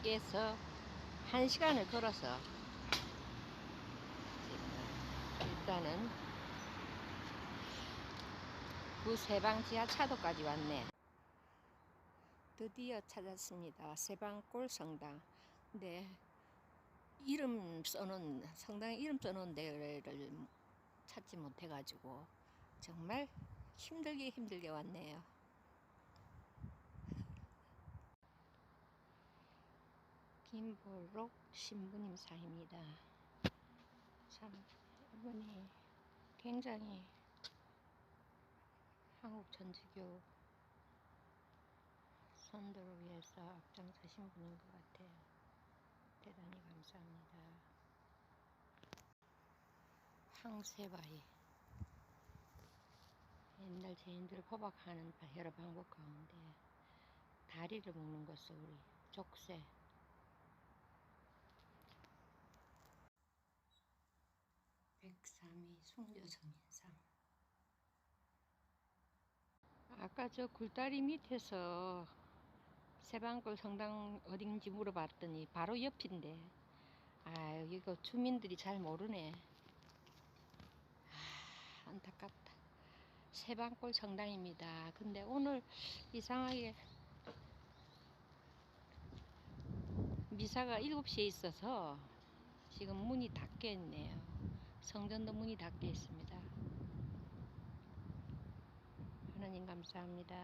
밖에서 한 시간을 걸어서 일단은 구세방 지하차도까지 왔네. 드디어 찾았습니다. 세방골 성당. 근데 이름 써놓은 성당 이름 써놓은 데를 찾지 못해 가지고 정말 힘들게 힘들게 왔네요. 김보록 신부님 사입니다. 참 이분이 굉장히 한국 천주교 선도를 위해서 앞장서신 분인 것 같아요. 대단히 감사합니다. 황새바위 옛날 제인들 포박하는 여러 방법 가운데 다리를 먹는 것을 우리 족쇄 백삼이 숭조성인상 아까 저 굴다리 밑에서 세방골 성당 어딘지 물어봤더니 바로 옆인데. 아 이거 주민들이 잘 모르네. 아, 안타깝다. 세방골 성당입니다. 근데 오늘 이상하게 미사가 7시에 있어서 지금 문이 닫혀 있네요 성전도 문이 닫혀 있습니다. 하나님 감사합니다